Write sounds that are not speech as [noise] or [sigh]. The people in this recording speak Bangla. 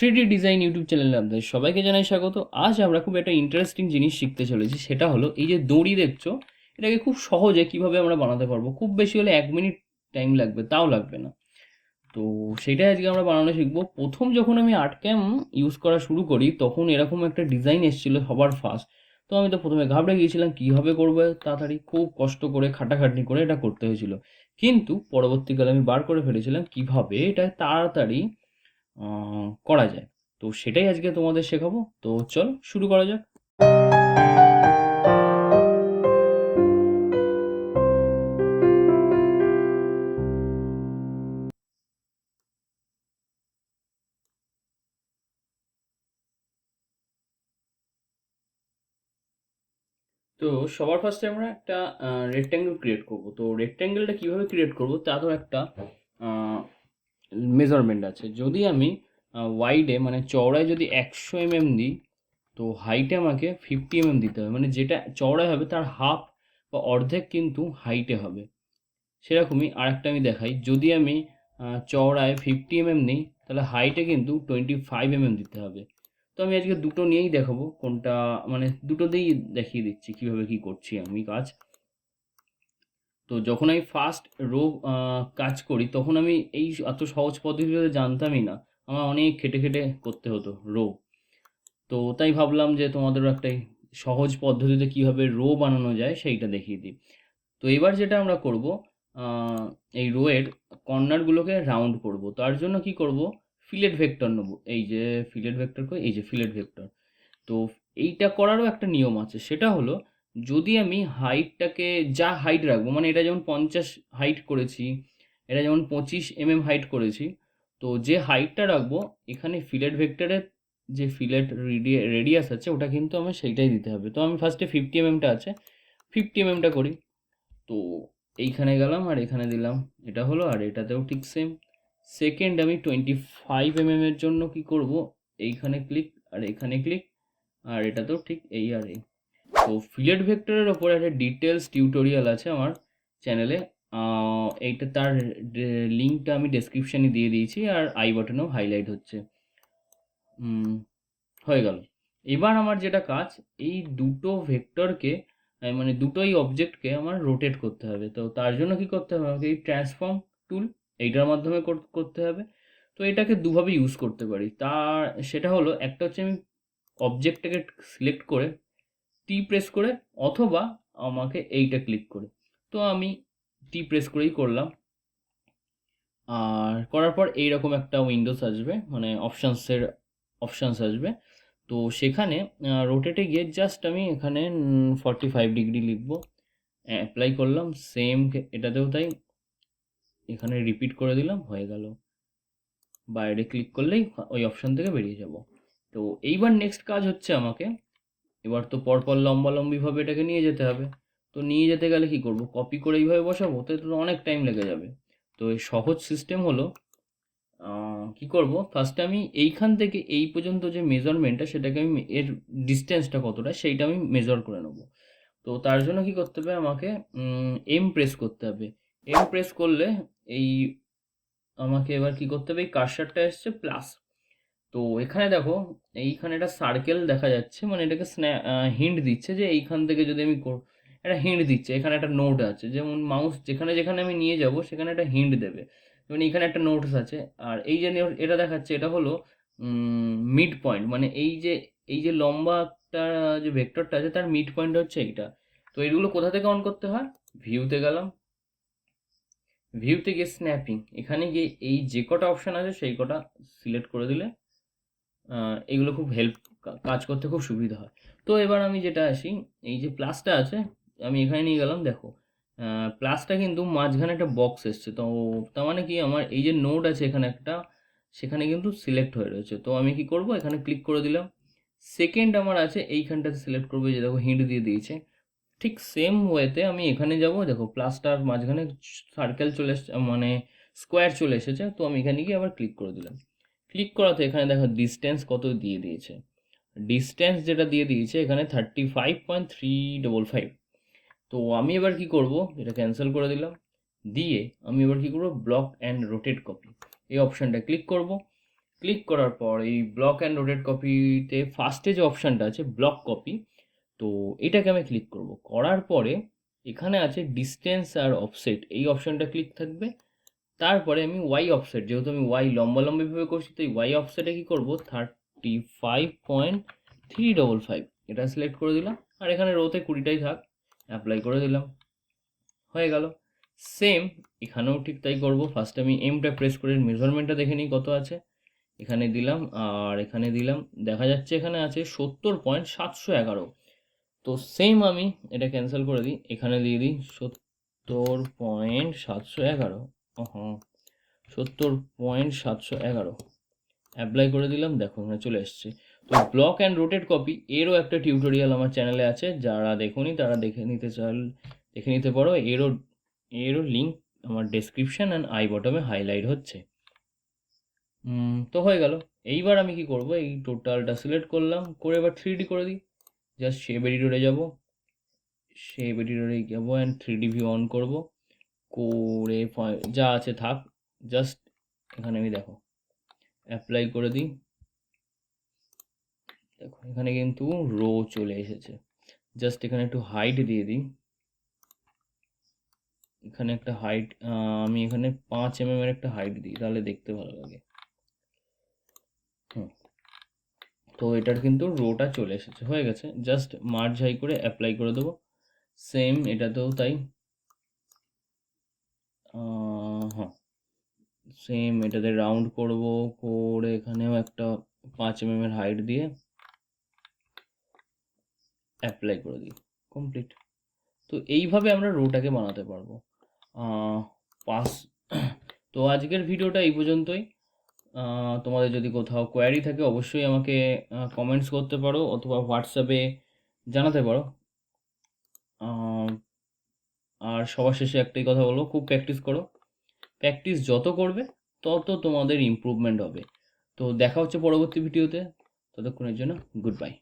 থ্রি ডিজাইন ইউটিউব চ্যানেলে আপনাদের সবাইকে জানাই স্বাগত। আজ আমরা খুব একটা ইন্টারেস্টিং জিনিস শিখতে চলেছি, সেটা হলো এই যে দড়ি দেখছ, এটাকে খুব সহজে কীভাবে আমরা বানাতে পারব? খুব বেশি হলে এক মিনিট টাইম লাগবে, তাও লাগবে না। তো সেটাই আজকে আমরা বানানো শিখব। প্রথম যখন আমি আর্ট ক্যাম ইউজ করা শুরু করি, তখন এরকম একটা ডিজাইন এসেছিল সবার ফার্স্ট তো আমি তো প্রথমে ঘাবড়ে গিয়েছিলাম কীভাবে করব তাড়াতাড়ি? খুব কষ্ট করে, খাটাখাটনি করে এটা করতে হয়েছিল। কিন্তু পরবর্তীকালে আমি বার করে ফেলেছিলাম, কীভাবে এটা তাড়াতাড়ি করা যায়। তো সেটাই আজকে তোমাদের শেখাবো। তো চল, শুরু করা যাক। তো সবার ফার্স্টে আমরা একটা রেক্ট্যাঙ্গেল ক্রিয়েট করব। তো রেক্ট্যাঙ্গেলটা কীভাবে ক্রিয়েট করব, তারও একটা মেজারমেন্ট আছে। যদি আমি ওয়াইডে মানে চওড়ায় যদি একশো এমএম দিই, তো হাইটে আমাকে ফিফটি এমএম দিতে হবে। মানে যেটা চওড়ায় হবে, তার হাফ বা অর্ধেক কিন্তু হাইটে হবে। সেরকমই আরেকটা আমি দেখাই। যদি আমি চওড়ায় ফিফটি এমএম নিই, তাহলে হাইটে কিন্তু টোয়েন্টি ফাইভ এমএম দিতে হবে। তো আমি আজকে দুটো নিয়েই দেখাবো, কোনটা মানে দুটোতেই দেখিয়ে দিচ্ছি কীভাবে কি করছি আমি কাজ। তো যখন আমি ফার্স্ট রো কাজ করি, তখন আমি এই এত সহজ পদ্ধতিতে জানতামই না। আমার অনেক খেটে খেটে করতে হতো রো তো তাই ভাবলাম যে তোমাদেরও একটা সহজ পদ্ধতিতে কীভাবে রো বানানো যায় সেইটা দেখিয়ে দিই। তো এবার যেটা আমরা করব এই রোয়ের কর্নারগুলোকে রাউন্ড করব। তার জন্য কি করব? ফিলেট ভেক্টর নেব। এই যে ফিলেট ভেক্টর এই যে ফিলেট ভেক্টর। তো এইটা করারও একটা নিয়ম আছে। সেটা হলো যদি আমি হাইটটাকে যা হাইট রাখব মানে এটা যেমন পঞ্চাশ হাইট করেছি, এটা যেমন পঁচিশ এমএম হাইট করেছি, তো যে হাইটটা রাখব, এখানে ফিলেট ভেক্টরের যে ফিলেট রেডিয়াস আছে, ওটা কিন্তু আমার সেইটাই দিতে হবে। তো আমি ফার্স্টে ফিফটি এমএমটা আছে ফিফটি এমএমটা করি। তো এইখানে গেলাম আর এখানে দিলাম। এটা হলো আর এটাতেও ঠিক সেম সেকেন্ড আমি টোয়েন্টি ফাইভ এমএম এর জন্য কি করব? এইখানে ক্লিক আর এখানে ক্লিক আর এটাতেও ঠিক এই আর এই। তো ফিলেট ভেক্টরের ওপর একটা ডিটেলস টিউটোরিয়াল আছে আমার চ্যানেলে এইটা তার লিঙ্কটা আমি ডেসক্রিপশানে দিয়ে দিয়েছি আর আই বাটনেও হাইলাইট হচ্ছে। হয়ে গেল। এবার আমার যেটা কাজ, এই দুটো ভেক্টরকে মানে দুটোই অবজেক্টকে আমার রোটেট করতে হবে। তো তার জন্য কি করতে হবে? আমাকে এই ট্রান্সফর্ম টুল এইটার মাধ্যমে করতে হবে। তো এটাকে দুভাবে ইউজ করতে পারি। তার, সেটা হলো, একটা হচ্ছে আমি অবজেক্টটাকে সিলেক্ট করে টি প্রেস করে অথবা আমাকে এইটা ক্লিক করে। তো আমি টি প্রেস করেই করলাম। আর করার পর এইরকম একটা উইন্ডোজ আসবে মানে অপশানসের অপশানস আসবে। তো সেখানে রোটেটে গিয়ে জাস্ট আমি এখানে ফর্টি ফাইভ ডিগ্রি লিখব। অ্যাপ্লাই করলাম সেম এটাতেও তাই এখানে রিপিট করে দিলাম, হয়ে গেল। বাইরে ক্লিক করলেই ওই অপশান থেকে বেরিয়ে যাব। তো এইবার নেক্সট কাজ হচ্ছে আমাকে এবার তো পরপর লম্বা লম্বিভাবে এটাকে নিয়ে যেতে হবে। তো নিয়ে যেতে গেলে কি করব? কপি করে এইভাবে বসাবো? তো অনেক টাইম লেগে যাবে। তো এই সহজ সিস্টেম হলো কি করব? ফার্স্টে আমি এইখান থেকে এই পর্যন্ত যে মেজারমেন্টটা সেটাকে আমি এর ডিস্টেন্সটা কতটা, সেইটা আমি মেজার করে নেব। তো তার জন্য কি করতে হবে? আমাকে এম প্রেস করতে হবে। এম প্রেস করলে এই, আমাকে এবার কি করতে হবে? এই কার্সারটা এসছে প্লাস তো এখানে দেখো, এইখানে একটা সার্কেল দেখা যাচ্ছে মানে এটাকে স্ন্যা হিন্ট দিচ্ছে যে এইখান থেকে যদি আমি একটা হিন্ট দিচ্ছে, এখানে একটা নোট আছে, যেমন মাউস যেখানে যেখানে আমি নিয়ে যাব, সেখানে একটা হিন্ট দেবে, যেমন এখানে একটা নোটস আছে, আর এই যে এটা দেখাচ্ছে, এটা হলো মিড পয়েন্ট মানে এই যে এই যে লম্বা একটা যে ভেক্টরটা আছে, তার মিড পয়েন্ট হচ্ছে এইটা, তো এইগুলো কোথা থেকে অন করতে হয়? ভিউতে গেলাম ভিউতে গিয়ে স্ন্যাপিং এখানে গিয়ে এই যে কটা অপশান আছে, সেই কটা সিলেক্ট করে দিলে এগুলো খুব হেল্প কাজ করতে খুব সুবিধা হয়। তো এবার আমি যেটা আসি, এই যে প্লাসটা আছে, আমি এখানে নিয়ে গেলাম, দেখো। প্লাসটা কিন্তু মাঝখানে একটা বক্স এসছে। তো তার মানে কি, আমার এই যে নোট আছে এখানে একটা, সেখানে কিন্তু সিলেক্ট হয়ে রয়েছে। তো আমি কি করব, এখানে ক্লিক করে দিলাম। সেকেন্ড আমার আছে, এইখানটাতে সিলেক্ট করব যে দেখো, হিন্ট দিয়ে দিয়েছে। ঠিক সেম ওয়েতে আমি এখানে যাব, দেখো, প্লাসটার মাঝখানে সার্কেল চলে মানে স্কোয়ার চলে এসেছে। তো আমি এখানে গিয়ে আবার ক্লিক করে দিলাম। ক্লিক করাতে এখানে দেখো ডিস্টেন্স কত দিয়ে দিয়েছে। ডিস্টেন্স যেটা দিয়ে দিয়েছে এখানে thirty five point three double five তো আমি এবার কি করব? এটা ক্যান্সেল করে দিলাম। দিয়ে আমি এবার কি করব? ব্লক অ্যান্ড রোটেট কপি এই অপশানটা ক্লিক করব। ক্লিক করার পর এই ব্লক অ্যান্ড রোটেট কপিতে ফার্স্টে যে অপশানটা আছে ব্লক কপি তো এটাকে আমি ক্লিক করব। করার পরে এখানে আছে ডিস্টেন্স আর অফসেট এই অপশানটা ক্লিক থাকবে। তারপরে আমি ওয়াই অফসেট যেহেতু আমি ওয়াই লম্বা লম্বিভাবে করছি তো এই ওয়াই অফসেটে কী করব? Thirty five point three double five এটা সিলেক্ট করে দিলাম, আর এখানে রোতে কুড়িটাই থাক অ্যাপ্লাই করে দিলাম। হয়ে গেল। সেম এখানেও ঠিক তাই করব। ফার্স্ট আমি এমটা প্রেস করে মেজারমেন্টটা দেখে নিই কত আছে। এখানে দিলাম, আর এখানে দিলাম, দেখা যাচ্ছে এখানে আছে সত্তর পয়েন্ট সাতশো এগারো। তো সেম আমি, এটা ক্যান্সেল করে দিই, এখানে দিয়ে দিই সত্তর পয়েন্ট সাতশো এগারো। সত্তর পয়েন্ট সাতশো এগারো। অ্যাপ্লাই করে দিলাম, দেখো এখানে চলে এসছে। তো ব্লক অ্যান্ড রোটেট কপি এরও একটা টিউটোরিয়াল আমার চ্যানেলে আছে। যারা দেখুনি তারা দেখে নিতে চাল, দেখে নিতে পারো। এরও এরও লিঙ্ক আমার ডেসক্রিপশন অ্যান্ড আই বটমে হাইলাইট হচ্ছে। তো হয়ে গেল। এইবার আমি কি করব? এই টোটালটা সিলেক্ট করলাম। করে এবার থ্রি ডি করে দিই। জাস্ট শেপ এডিটরে যাব। শেপ এডিটরে যাব and three D view on করব। করে যা আছে থাক জাস্ট এখানে আমি দেখো অ্যাপ্লাই করে দিই। দেখো, এখানে কিন্তু রো চলে এসেছে। জাস্ট এখানে একটু হাইট দিয়ে দিই। এখানে একটা হাইট আমি এখানে পাঁচ এম এর একটা হাইট দিই, তাহলে দেখতে ভালো লাগে। তো এটার কিন্তু রোটা চলে এসেছে, হয়ে গেছে। জাস্ট মার্জ হাই করে অ্যাপ্লাই করে দেবো। সেম এটাতেও তাই আহ, হ্যাঁ সেম এটাতে রাউন্ড করব, করে এখানেও একটা পাঁচ এম এর হাইট দিয়ে অ্যাপ্লাই করে দিই কমপ্লিট তো এইভাবে আমরা রোটাকে বানাতে পারব। পাস [coughs] তো আজকের ভিডিওটা এই পর্যন্তই। তোমাদের যদি কোথাও কোয়ারি থাকে, অবশ্যই আমাকে কমেন্টস করতে পারো অথবা হোয়াটসঅ্যাপে জানাতে পারো। আর সবার শেষে একটাই কথা বলব, খুব প্র্যাকটিস করো। প্র্যাকটিস যত করবে, তত তোমাদের ইমপ্রুভমেন্ট হবে। তো দেখা হচ্ছে পরবর্তী ভিডিওতে ততক্ষণের জন্য গুড বাই